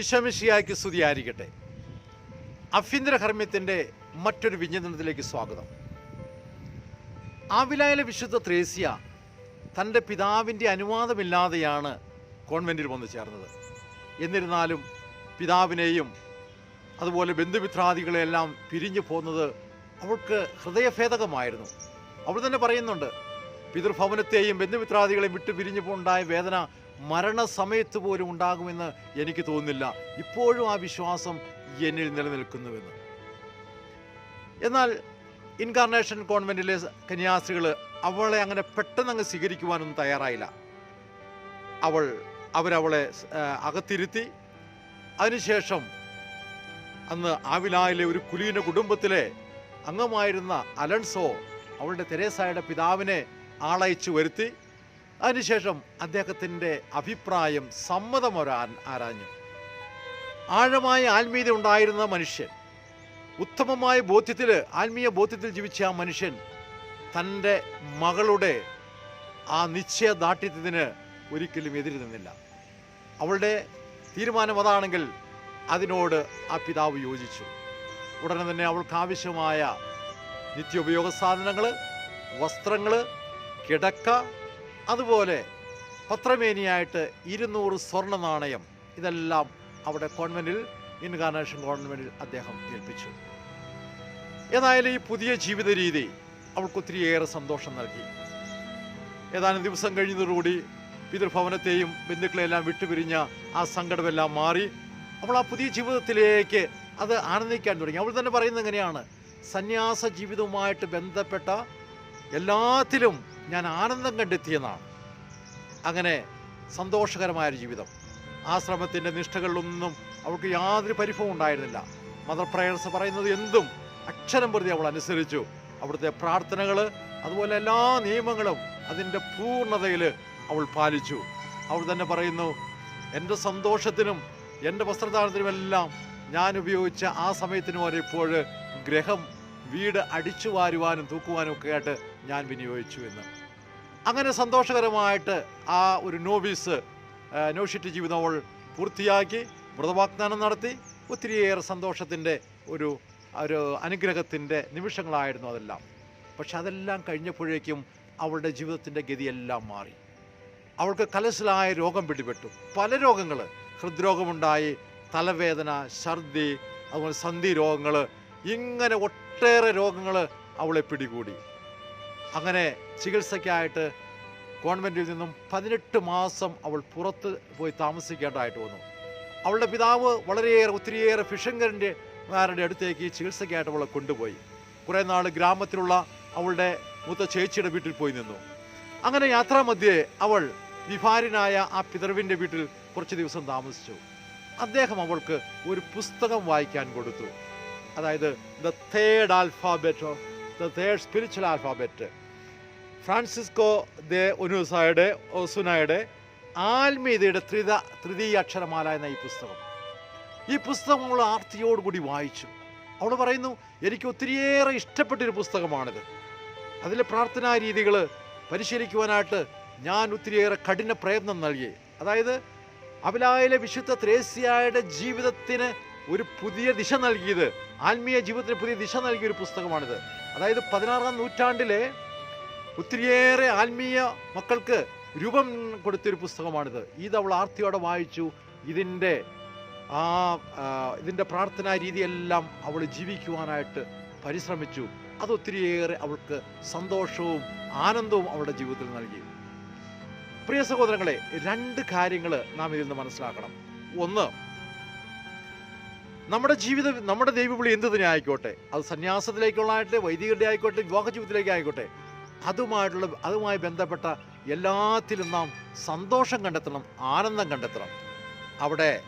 ഈശോമിഷിയാക്കി സ്തുതിയായിരിക്കട്ടെ. അഭ്യന്തര ഹർമ്മ്യത്തിന്റെ മറ്റൊരു വിജ്ഞാനത്തിലേക്ക് സ്വാഗതം. ആവിലായിലെ വിശുദ്ധ ത്രേസ്യ തന്റെ പിതാവിന്റെ അനുവാദമില്ലാതെയാണ് കോൺവെന്റിൽ വന്നു ചേർന്നത്. എന്നിരുന്നാലും പിതാവിനെയും അതുപോലെ ബന്ധുമിത്രാദികളെല്ലാം പിരിഞ്ഞു പോകുന്നത് അവൾക്ക് ഹൃദയഭേദകമായിരുന്നു. അവൾ തന്നെ പറയുന്നുണ്ട് പിതൃഭവനത്തെയും ബന്ധുമിത്രാദികളെയും വിട്ടു പിരിഞ്ഞു പോണ്ടായ വേദന മരണസമയത്ത് പോലും ഉണ്ടാകുമെന്ന് എനിക്ക് തോന്നുന്നില്ല. ഇപ്പോഴും ആ വിശ്വാസം എന്നിൽ നിലനിൽക്കുന്നുവെന്ന്. എന്നാൽ ഇൻകാർണേഷൻ കോൺവെന്റിലെ കന്യാസ്ത്രീകൾ അവളെ അങ്ങനെ പെട്ടെന്ന് അങ്ങ് സ്വീകരിക്കുവാനൊന്നും തയ്യാറായില്ല. അവൾ അവരവളെ അകത്തിരുത്തി. അതിനുശേഷം അന്ന് ആവിലായിലെ ഒരു കുലീന കുടുംബത്തിലെ അംഗമായിരുന്ന അലൻസോ അവളുടെ തെരേസായുടെ പിതാവിനെ ആളയച്ചു വരുത്തി. അതിനുശേഷം അദ്ദേഹത്തിന്റെ അഭിപ്രായം സമ്മതം ഒരാൻ ആരാഞ്ഞു. ആഴമായ ആത്മീയത ഉണ്ടായിരുന്ന മനുഷ്യൻ ഉത്തമമായ ബോധ്യത്തിൽ ആത്മീയ ബോധ്യത്തിൽ ജീവിച്ച ആ മനുഷ്യൻ തന്റെ മകളുടെ ആ നിശ്ചയദാർഢ്യത്തിന് ഒരിക്കലും എതിരി നിന്നില്ല. അവളുടെ തീരുമാനം അതാണെങ്കിൽ അതിനോട് ആ പിതാവ് യോജിച്ചു. ഉടനെ തന്നെ അവൾക്ക് ആവശ്യമായ നിത്യോപയോഗ സാധനങ്ങൾ വസ്ത്രങ്ങൾ കിടക്ക അതുപോലെ പത്രമേനിയായിട്ട് ഇരുന്നൂറ് സ്വർണ നാണയം. ഇതെല്ലാം അവിടെ കോൺവെന്റിൽ ഇൻകാർണേഷൻ കോൺവെന്റിൽ അദ്ദേഹം ഏൽപ്പിച്ചു. ഏതായാലും ഈ പുതിയ ജീവിത രീതി അവൾക്ക് ഒത്തിരിയേറെ സന്തോഷം നൽകി. ഏതാനും ദിവസം കഴിഞ്ഞതോടുകൂടി പിതൃഭവനത്തെയും ബന്ധുക്കളെല്ലാം വിട്ടുപിരിഞ്ഞ ആ സങ്കടമെല്ലാം മാറി അവൾ ആ പുതിയ ജീവിതത്തിലേക്ക് അത് ആനന്ദിക്കാൻ തുടങ്ങി. അവൾ തന്നെ പറയുന്നത് എങ്ങനെയാണ്? സന്യാസ ജീവിതവുമായിട്ട് ബന്ധപ്പെട്ട എല്ലാത്തിലും ഞാൻ ആനന്ദം കണ്ടെത്തിയെന്നാണ്. അങ്ങനെ സന്തോഷകരമായൊരു ജീവിതം. ആശ്രമത്തിന്റെ നിഷ്ഠകളിലൊന്നും അവൾക്ക് യാതൊരു പരിഭവം ഉണ്ടായിരുന്നില്ല. മദർ പ്രേയർസ് പറയുന്നത് എന്തും അക്ഷരം പ്രതി അവൾ അനുസരിച്ചു. അവിടുത്തെ പ്രാർത്ഥനകൾ അതുപോലെ എല്ലാ നിയമങ്ങളും അതിന്റെ പൂർണതയിൽ അവൾ പാലിച്ചു. അവൾ തന്നെ പറയുന്നു എന്റെ സന്തോഷത്തിനും എന്റെ വസ്ത്രധാരണത്തിനുമെല്ലാം ഞാൻ ഉപയോഗിച്ച ആ സമയത്തിന് വരെ ഇപ്പോൾ ഗ്രഹം വീട് അടിച്ചു വാരുവാനും തൂക്കുവാനും ഒക്കെ ആയിട്ട് ഞാൻ വിനിയോഗിച്ചു എന്ന്. അങ്ങനെ സന്തോഷകരമായിട്ട് ആ ഒരു നോവീസ് നോഷിറ്റ് ജീവിതം അവൾ പൂർത്തിയാക്കി വ്രതവാഗ്ദാനം നടത്തി. ഒത്തിരിയേറെ സന്തോഷത്തിന്റെ ഒരു ഒരു അനുഗ്രഹത്തിന്റെ നിമിഷങ്ങളായിരുന്നു അതെല്ലാം. പക്ഷെ അതെല്ലാം കഴിഞ്ഞപ്പോഴേക്കും അവളുടെ ജീവിതത്തിന്റെ ഗതിയെല്ലാം മാറി. അവൾക്ക് കലശലായ രോഗം പിടിപെട്ടു. പല രോഗങ്ങൾ ഹൃദ്രോഗമുണ്ടായി തലവേദന ഛർദി അതുപോലെ സന്ധി രോഗങ്ങൾ ഇങ്ങനെ ഒട്ടേറെ രോഗങ്ങൾ അവളെ പിടികൂടി. അങ്ങനെ ചികിത്സയ്ക്കായിട്ട് കോൺവെന്റിൽ നിന്നും പതിനെട്ട് മാസം അവൾ പുറത്ത് പോയി താമസിക്കേണ്ടതായിട്ട് വന്നു. അവളുടെ പിതാവ് വളരെയേറെ ഒത്തിരിയേറെ ഫിഷങ്കറിന്റെ മാരുടെ അടുത്തേക്ക് ചികിത്സയ്ക്കായിട്ട് അവളെ കൊണ്ടുപോയി. കുറേ നാൾ ഗ്രാമത്തിലുള്ള അവളുടെ മൂത്ത ചേച്ചിയുടെ വീട്ടിൽ പോയി നിന്നു. അങ്ങനെ യാത്രാമധ്യേ അവൾ വിഭാരിനായ ആ പിതൃവിന്റെ വീട്ടിൽ കുറച്ച് ദിവസം താമസിച്ചു. അദ്ദേഹം അവൾക്ക് ഒരു പുസ്തകം വായിക്കാൻ കൊടുത്തു. അതായത് the third alphabet of the third spiritual alphabet Francisco de ഒനൂസായുടെ ഒസുനായുടെ ആത്മീയതയുടെ ത്രിത തൃതീയ അക്ഷരമാല എന്ന ഈ പുസ്തകം. ഈ പുസ്തകം നമ്മൾ ആർത്തിയോടുകൂടി വായിച്ചു. അവൾ പറയുന്നു എനിക്ക് ഒത്തിരിയേറെ ഇഷ്ടപ്പെട്ടൊരു പുസ്തകമാണിത്. അതിലെ പ്രാർത്ഥനാ രീതികൾ പരിശീലിക്കുവാനായിട്ട് ഞാൻ ഒത്തിരിയേറെ കഠിന പ്രയത്നം നൽകി. അതായത് അബിലായിലെ വിശുദ്ധ ത്രേസ്യായുടെ ജീവിതത്തിന് ഒരു പുതിയ ദിശ നൽകിയത് ആത്മീയ ജീവിതത്തിന് പുതിയ ദിശ നൽകിയ ഒരു പുസ്തകമാണിത്. അതായത് പതിനാറാം നൂറ്റാണ്ടിലെ ഒത്തിരിയേറെ ആത്മീയ മക്കൾക്ക് രൂപം കൊടുത്തൊരു പുസ്തകമാണിത്. ഇത് അവൾ ആർത്തിയോടെ വായിച്ചു. ഇതിന്റെ ആ ഇതിന്റെ പ്രാർത്ഥനാ രീതിയെല്ലാം അവൾ ജീവിക്കുവാനായിട്ട് പരിശ്രമിച്ചു. അത് ഒത്തിരിയേറെ അവൾക്ക് സന്തോഷവും ആനന്ദവും അവളുടെ ജീവിതത്തിൽ നൽകി. പ്രിയ സഹോദരങ്ങളെ രണ്ട് കാര്യങ്ങൾ നാം ഇതിൽ നിന്ന് മനസ്സിലാക്കണം. ഒന്ന് നമ്മുടെ ജീവിതം നമ്മുടെ ദൈവവിളി എന്ത് തന്നെ ആയിക്കോട്ടെ അത് സന്യാസത്തിലേക്കുള്ളതായിട്ട് വൈദികരുടെ ആയിക്കോട്ടെ വിവാഹ ജീവിതത്തിലേക്ക് ആയിക്കോട്ടെ. അതുമായിട്ടുള്ള അതുമായി ബന്ധപ്പെട്ട എല്ലാത്തിലും നാം സന്തോഷം കണ്ടെത്തണം ആനന്ദം കണ്ടെത്തണം. അവിടെ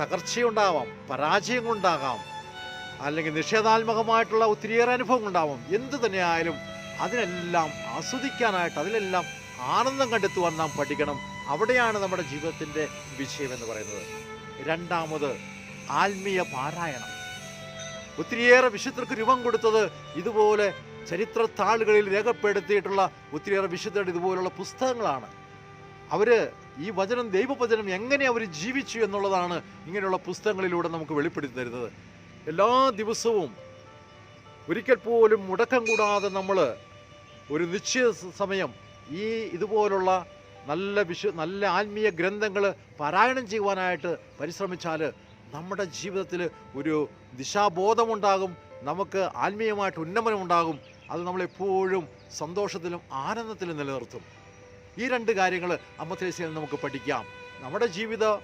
തകർച്ചയുണ്ടാവാം പരാജയങ്ങളുണ്ടാകാം അല്ലെങ്കിൽ നിഷേധാത്മകമായിട്ടുള്ള ഒത്തിരിയേറെ ഉണ്ടാവാം എന്ത് തന്നെയായാലും അതിനെല്ലാം ആസ്വദിക്കാനായിട്ട് അതിലെല്ലാം ആനന്ദം കണ്ടെത്തുവാൻ നാം പഠിക്കണം. അവിടെയാണ് നമ്മുടെ ജീവിതത്തിന്റെ വിഷയം എന്ന് പറയുന്നത്. രണ്ടാമത് ആത്മീയ പാരായണം. ഒത്തിരിയേറെ വിശുദ്ധർക്ക് രൂപം കൊടുത്തത് ഇതുപോലെ ചരിത്ര താളുകളിൽ രേഖപ്പെടുത്തിയിട്ടുള്ള ഒത്തിരിയേറെ വിശുദ്ധരുടെ ഇതുപോലുള്ള പുസ്തകങ്ങളാണ്. അവർ ഈ വചനം ദൈവവചനം എങ്ങനെ അവർ ജീവിച്ചു എന്നുള്ളതാണ് ഇങ്ങനെയുള്ള പുസ്തകങ്ങളിലൂടെ നമുക്ക് വെളിപ്പെടുത്തി തരുന്നത്. എല്ലാ ദിവസവും ഒരിക്കൽ പോലും മുടക്കം കൂടാതെ നമ്മൾ ഒരു നിശ്ചിത സമയം ഈ ഇതുപോലുള്ള നല്ല വിശു നല്ല ആത്മീയ ഗ്രന്ഥങ്ങൾ പാരായണം ചെയ്യുവാനായിട്ട് പരിശ്രമിച്ചാൽ നമ്മുടെ ജീവിതത്തിൽ ഒരു ദിശാബോധമുണ്ടാകും നമുക്ക് ആത്മീയമായിട്ട് ഉന്നമനമുണ്ടാകും അത് നമ്മളെപ്പോഴും സന്തോഷത്തിലും ആനന്ദത്തിലും നിലനിർത്തും. ഈ രണ്ട് കാര്യങ്ങൾ അമ്മത്തേശയിൽ നമുക്ക് പഠിക്കാം. നമ്മുടെ ജീവിതം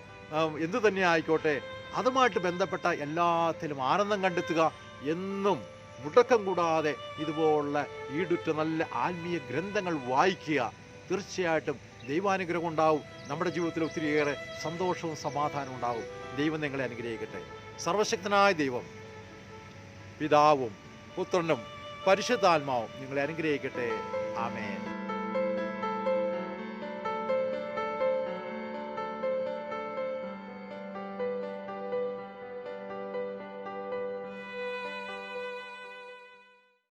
എന്തു തന്നെ ആയിക്കോട്ടെ അതുമായിട്ട് ബന്ധപ്പെട്ട എല്ലാത്തിലും ആനന്ദം കണ്ടെത്തുക എന്നും മുടക്കം കൂടാതെ ഇതുപോലുള്ള ഈടുറ്റ നല്ല ആത്മീയ ഗ്രന്ഥങ്ങൾ വായിക്കുക തീർച്ചയായിട്ടും ദൈവാനുഗ്രഹം ഉണ്ടാവും. നമ്മുടെ ജീവിതത്തിൽ ഒത്തിരിയേറെ സന്തോഷവും സമാധാനവും ഉണ്ടാവും. ദൈവം നിങ്ങളെ അനുഗ്രഹിക്കട്ടെ. സർവശക്തനായ ദൈവം പിതാവും പുത്രനും പരിശുദ്ധാത്മാവും. നിങ്ങളെ അനുഗ്രഹിക്കട്ടെ. ആമേൻ.